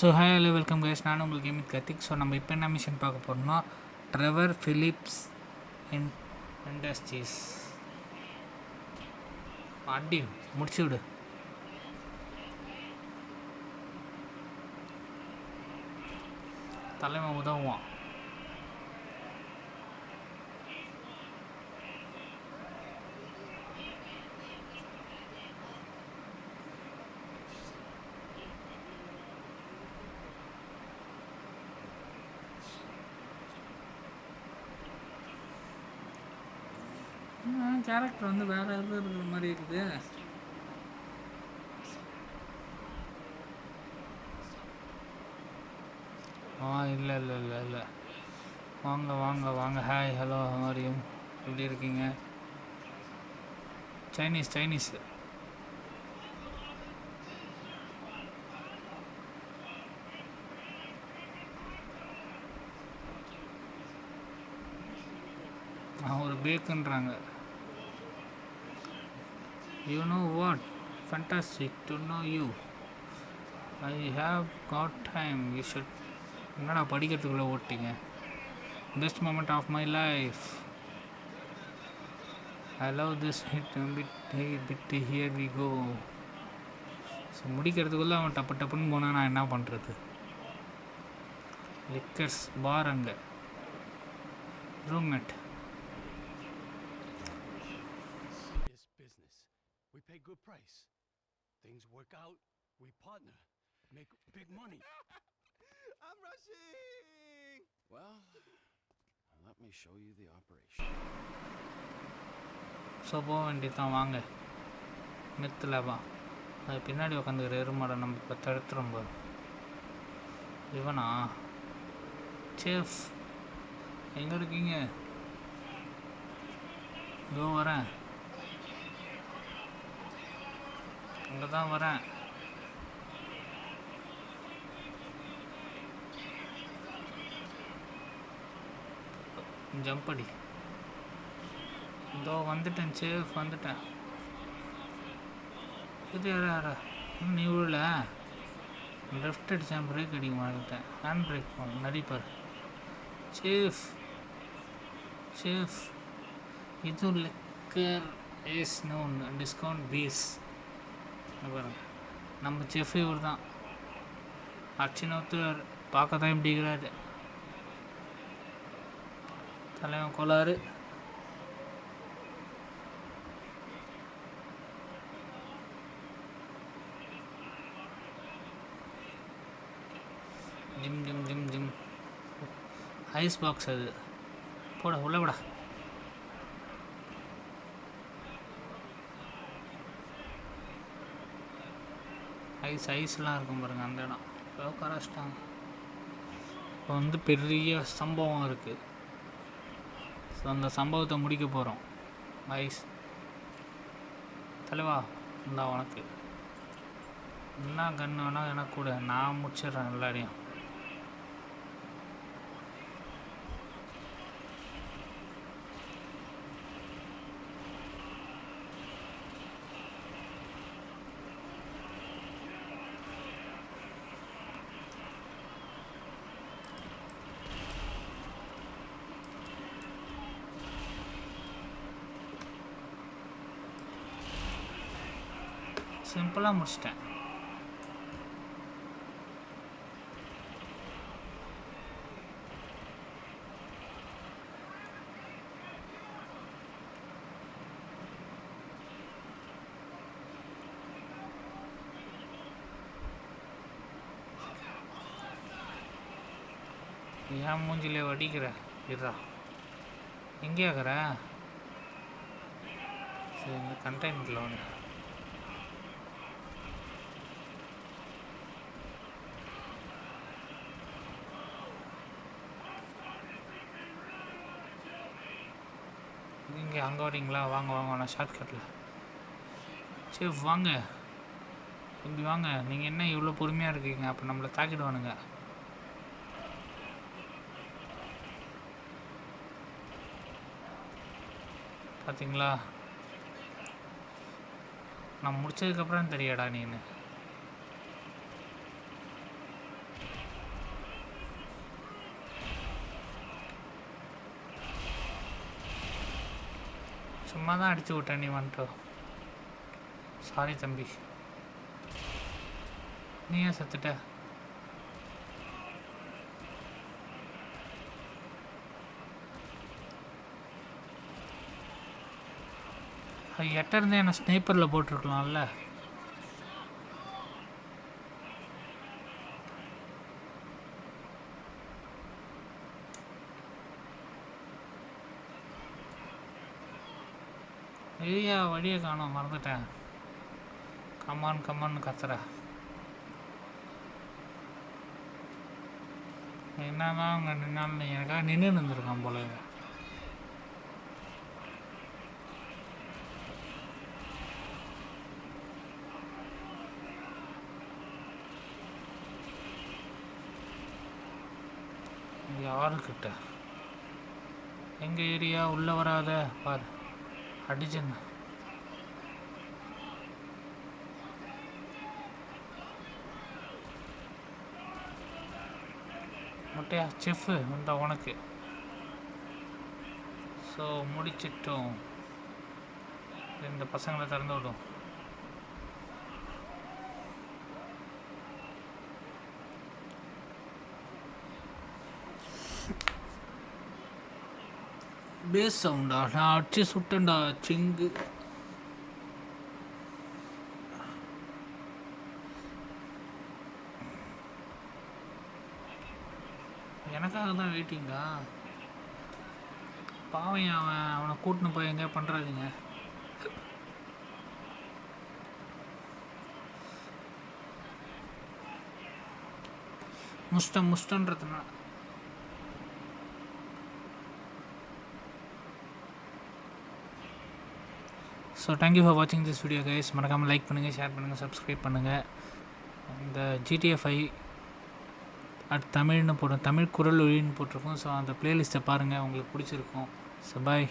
So hi hello welcome guys நான் உங்கள் gaming கத்திக் so நம்ம இப்போ என்ன மிஷன் பார்க்க போகிறோம்னா ட்ரெவர் ஃபிலிப்ஸ் இன் இண்டஸ்ட்ரீஸ் அடி முடிச்சு விடு. தலைமை உதவுவான். கேரக்டர் வந்து வேற எதாவது இருக்கிற மாதிரி இருக்குது. ஆ இல்லை இல்லை இல்லை இல்லை. வாங்க வாங்க வாங்க. ஹாய் ஹலோ ஹமாரியும் எப்படி இருக்கீங்க? சைனீஸ் சைனீஸ் ஒரு பேக்குன்றாங்க you know what fantastic to know you I have got time you shut என்னடா படிக்கிறதுக்குள்ளே ஓட்டிங்க best moment of my life I love this hit bit bit here we go so முடிக்கிறதுக்குள்ளே அவன் டப்பு டப்புன்னு போனால் நான் என்ன பண்ணுறது லிக்கர்ஸ் பார் அங்கே. Roommate price. Things work out, we partner, make big money. I'm rushing! Well, let me show you the operation. So போக வேண்டியதான் வாங்க மெத்தில் வா அது பின்னாடி உட்காந்துக்கிற எருமாடை நம்ம இப்போ தடுத்துரும் பாரு இவனா சேஃப் எங்கே இருக்கீங்க இதோ வரேன் அங்கே தான் வரேன். ஜம்ப் அடி. இதோ வந்துட்டேன் சேஃப் வந்துட்டேன். இது யாரா யாரா? நீ விழல லெஃப்ட் அடித்தான் பிரேக் அடிக்க மாட்டேன் ஹேண்ட் பிரேக் பண்ண நடிப்பார். சேஃப். சேஃப். இது லெக்கர் ஏஸ் நோன் டிஸ்கவுண்ட் பீஸ் நம்ம செஃப் இவர் தான். அச்சினோத்தர் பார்க்க தான் இப்படிங்கிறாரு தலைவன் கோளாறு. Gym gym gym gym. Ice box அது. போட உள்ளே விடா ஐஸ் ஐஸ்லாம் இருக்கும் பாருங்க அந்த இடம். ஏதோ கரைச்சிட்டாங்க இப்போ வந்து பெரிய சம்பவம் இருக்குது ஸோ அந்த சம்பவத்தை முடிக்க போகிறோம் ஐஸ் தலைவா இந்தா உனக்கு. என்ன கன்று வேணால் எனக்கு கூட. நான் முடிச்சிடுறேன் எல்லாரையும். சிம்பிளாக முடிச்சிட்டேன். ஏன் மூஞ்சிலே வடிக்கிற இருடா. எங்கே ஆகிற சரி இந்த கண்டெய்னரில் ஒன்று இங்கே அங்கே வரீங்களா? வாங்க வாங்க நான் ஷார்ட்கட்டில் சரி வாங்க. இப்படி வாங்க. நீங்கள் என்ன இவ்வளோ பொறுமையாக இருக்கீங்க? அப்போ நம்மளை தாக்கிடுவானுங்க. பார்த்தீங்களா நான் முடிச்சதுக்கப்புறம் தெரியாடா நீனு. சும்மா தான் அடிச்சு விட்டேன் நீ வந்துட்டு. சாரி தம்பி. நீ ஏன் செத்துட்ட? அது எட்ட இருந்தே என்ன ஸ்னேப்பரில் போட்டிருக்கலாம்ல? ஐயா வழியை காணோம் மறந்துட்டேன். கமான் கமான்னு கத்துற. என்னதான் அங்கே நின்னாலும் எனக்காக நின்று நின்றுருக்கான் போல யாருக்கிட்ட? எங்கள் ஏரியா? உள்ளே வராத? பாரு. அடிச்சுங்க முட்டையா? செஃப்பு இந்த உனக்கு. ஸோ முடிச்சிட்டோம். இந்த பசங்களை திறந்து விடும். பேஸ் சவுண்டா நான் அடிச்சு சுட்டேன்டா சிங்கு எனக்காக தான் வெயிட்டிங்கா பாவம் அவன் அவனை கூட்டின்னு போய் எங்கேயா பண்ணுறாதீங்க முஷ்டம் முஷ்டன்றதுனால ஸோ தேங்க்யூ ஃபார் வாட்சிங் திஸ் வீடியோ கைஸ் மறக்காமல் லைக் பண்ணுங்கள் ஷேர் பண்ணுங்கள் சப்ஸ்கிரைப் பண்ணுங்கள் இந்த ஜிடிஎஃப்ஐ அட் தமிழ்னு போடும் தமிழ் குரல் ஒழின்னு போட்டிருக்கோம். ஸோ அந்த பிளேலிஸ்ட்டை பாருங்கள் உங்களுக்கு பிடிச்சிருக்கும். So bye